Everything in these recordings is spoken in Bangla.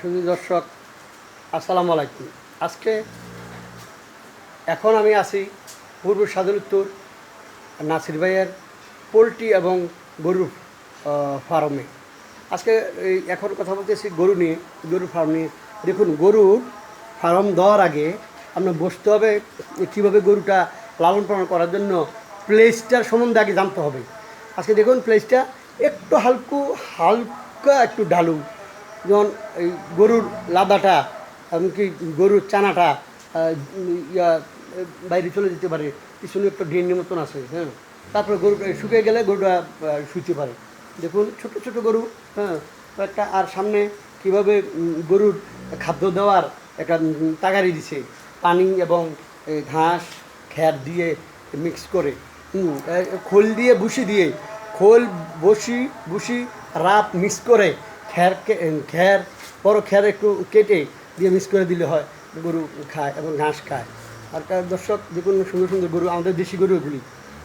শুধু দর্শক, আসসালামু আলাইকুম। আজকে এখন আমি আছি পূর্ব সাদর উত্তর নাসির ভাইয়ের পোলট্রি এবং গরুর ফার্মে। আজকে এই এখন কথা বলতেছি গরু নিয়ে গরুর ফার্ম নিয়ে। দেখুন, গরুর ফার্ম দেওয়ার আগে আপনার বসতে হবে কীভাবে গরুটা লালন পালন করার জন্য প্লেসটার সম্বন্ধে আগে জানতে হবে। আজকে দেখুন প্লেসটা একটু হালকু, হালকা একটু ঢালু যেমন এই গরুর লাদাটা, এমনকি গরুর চানাটা ইয়া, বাইরে চলে যেতে পারে। পিছনে একটা ড্রেনের মতন আছে হ্যাঁ। তারপরে গরুটা শুকিয়ে গেলে গরুটা শুইতে পারে। দেখুন, ছোট ছোট গরু হ্যাঁ। একটা, আর সামনে কীভাবে গরুর খাদ্য দেওয়ার একটা তাগারি দিছে। পানি এবং ঘাস খ্যার দিয়ে মিক্স করে। খোল দিয়ে, ভুসি দিয়ে। খোল বসি ভুসি রাপ মিক্স করে খ্যার খ্যার বড় খ্যার একটু কেটে দিয়ে মিক্স করে দিলে হয় গরু খায় এবং ঘাস খায়। আর তার দর্শক দেখুন সুন্দর সুন্দর গরু আমাদের দেশি গরু এগুলি।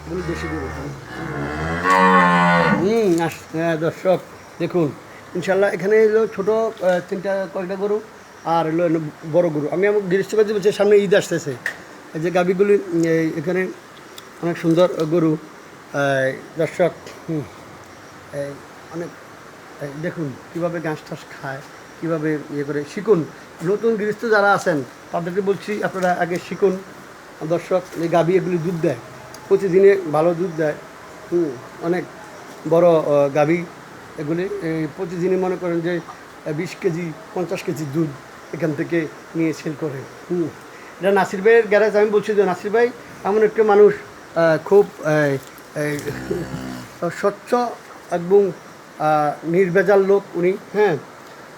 এগুলি দেশি গরু। হুম হ্যাঁ, দর্শক দেখুন। ইনশাল্লাহ এখানে এলো ছোটো তিনটা কয়েকটা গরু আর এলো বড় গরু। আমি আমার দৃষ্টিপাতি বলছি সামনে ঈদ আসতেছে। যে এই এখানে অনেক সুন্দর গরু। দর্শক অনেক দেখুন, কীভাবে ঘাস টাস খায়, কীভাবে ইয়ে করে, শিখুন। নতুন গৃহস্থ যারা আছেন, তাদেরকে বলছি, আপনারা আগে শিখুন। দর্শক, এই গাভী এগুলি দুধ দেয়। প্রতিদিনে ভালো দুধ দেয়। হুম, অনেক বড় গাভী এগুলি। এই প্রতিদিনই মনে করেন যে বিশ কেজি, পঞ্চাশ কেজি দুধ এখান থেকে নিয়ে সেল করে। হুম, এটা নাসির ভাইয়ের গ্যারেজ। আমি বলছি যে, নাসির ভাই, এমন একটা মানুষ খুব স্বচ্ছ এবং আহ, নির্ভেজাল লোক উনি হ্যাঁ?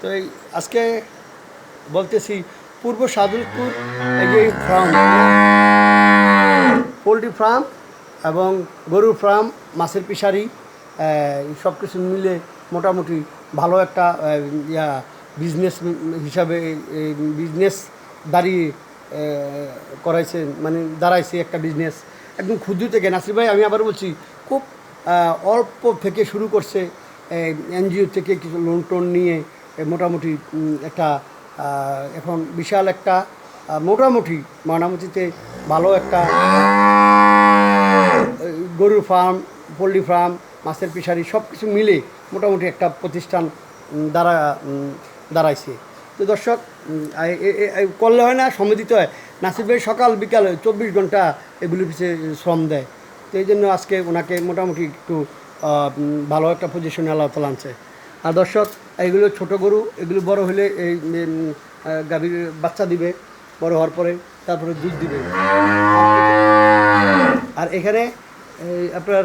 তো এই আজকে বলতেছি পূর্ব সাদুলপুর এই যে ফার্ম পোলট্রি ফার্ম এবং গরুর ফার্ম মাছের পিসারি সব কিছু মিলে মোটামুটি ভালো একটা ইয়া বিজনেস হিসাবে বিজনেস দাঁড়িয়ে করাইছে মানে দাঁড়াইছে একটা বিজনেস একদম ক্ষুদ্র থেকে নাসির ভাই আমি আবার বলছি খুব অল্প থেকে শুরু করছে এনজিও থেকে কিছু লোন টোন নিয়ে মোটামুটি একটা এখন বিশাল একটা মোটামুটি মোটামুটিতে ভালো একটা গরুর ফার্ম পোলট্রি ফার্ম মাছের পিসারি সব কিছু মিলে মোটামুটি একটা প্রতিষ্ঠান দাঁড়া দাঁড়াইছে। তো দর্শক করলে হয় না সময় দিতে হয়। নাসির ভাই সকাল বিকাল চব্বিশ ঘণ্টা এগুলির পিছিয়ে শ্রম দেয়। তো এই জন্য আজকে ওনাকে মোটামুটি একটু ভালো একটা পজিশনে আল্লাহ তালা আনছে। আর দর্শক এগুলো ছোট গরু, এগুলো বড় হলে এই গাভীর বাচ্চা দিবে, বড় হওয়ার পরে তারপরে দুধ দিবে। আর এখানে আপনার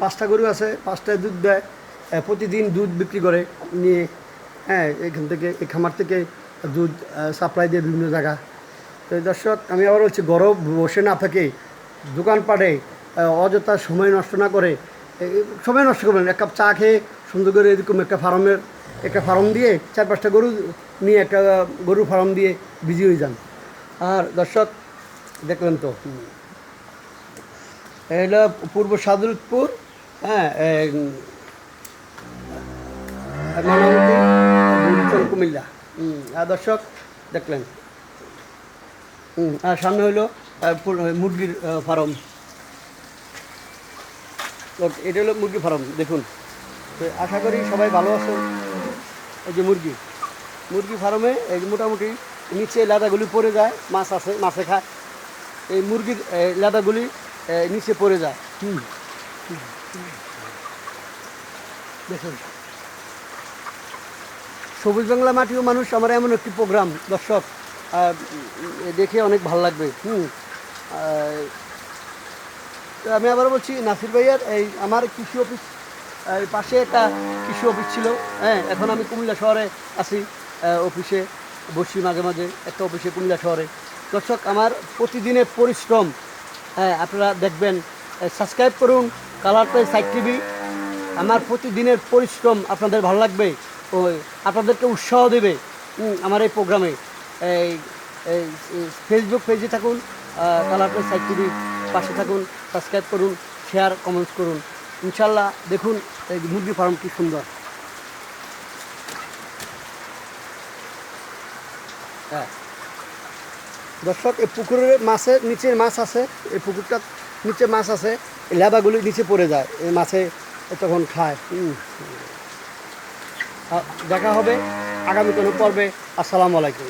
পাঁচটা গরু আছে পাঁচটায় দুধ দেয় প্রতিদিন দুধ বিক্রি করে, নিয়ে হ্যাঁ এখান থেকে, এই খামার থেকে দুধ সাপ্লাই দিয়ে বিভিন্ন জায়গা। তো দর্শক, আমি আবার বলছি, গরম বসে না থাকে, দোকানপাটে অযথা সময় নষ্ট না করে সময় নষ্ট করবেন এক কাপ চা খেয়ে সুন্দর করে এরকম একটা ফার্মের, একটা ফার্ম দিয়ে চার পাঁচটা গরু নিয়ে একটা গরু ফার্ম দিয়ে বিজি হয়ে যান। আর দর্শক, দেখলেন তো। এটা পূর্ব সাদুলপুর হ্যাঁ কুমিল্লা। আর দর্শক, দেখলেন। আর সামনে হইল মুরগির ফার্ম। এটা হলো মুরগি ফার্ম দেখুন। তো আশা করি সবাই ভালো আছেন। এই যে মুরগি। মুরগি ফার্মে এই মোটামুটি নিচে লাদাগুলি পড়ে যায়, মাছ আছে, মাছে খায়। এই মুরগির লাদাগুলি নিচে পড়ে যায়। দেখুন। সবুজ বাংলা মাটিও মানুষ, আমার এমন একটি প্রোগ্রাম দর্শক দেখে অনেক ভালো লাগবে। হুম। আমি আবার বলছি, নাসির ভাইয়ার এই আমার কৃষি অফিস পাশে একটা কৃষি অফিস ছিল। হ্যাঁ এখন আমি কুমিল্লা শহরে আছি অফিসে বসি মাঝে মাঝে, একটা অফিসে কুমিল্লা শহরে। দর্শক, আমার প্রতিদিনের পরিশ্রম হ্যাঁ আপনারা দেখবেন সাবস্ক্রাইব করুন কালার প্রাই সাইট টিভি আমার প্রতিদিনের পরিশ্রম আপনাদের ভালো লাগবে, ও, আপনাদেরকে উৎসাহ দেবে আমার এই প্রোগ্রামে। এই ফেসবুক পেজে থাকুন কালার প্রাই সাইট টিভি পাশে থাকুন। সাবস্ক্রাইব করুন শেয়ার কমেন্টস করুন। ইনশাল্লাহ দেখুন এই মুরগি ফার্ম কি সুন্দর। হ্যাঁ। দর্শক, এই পুকুরের মাছের নিচের মাছ আছে, এই পুকুরটার নিচে মাছ আছে, এই লেবাগুলি নিচে পড়ে যায়, এই মাছে তখন খায়। দেখা হবে আগামী কোনো পর্বে। আসসালামু আলাইকুম।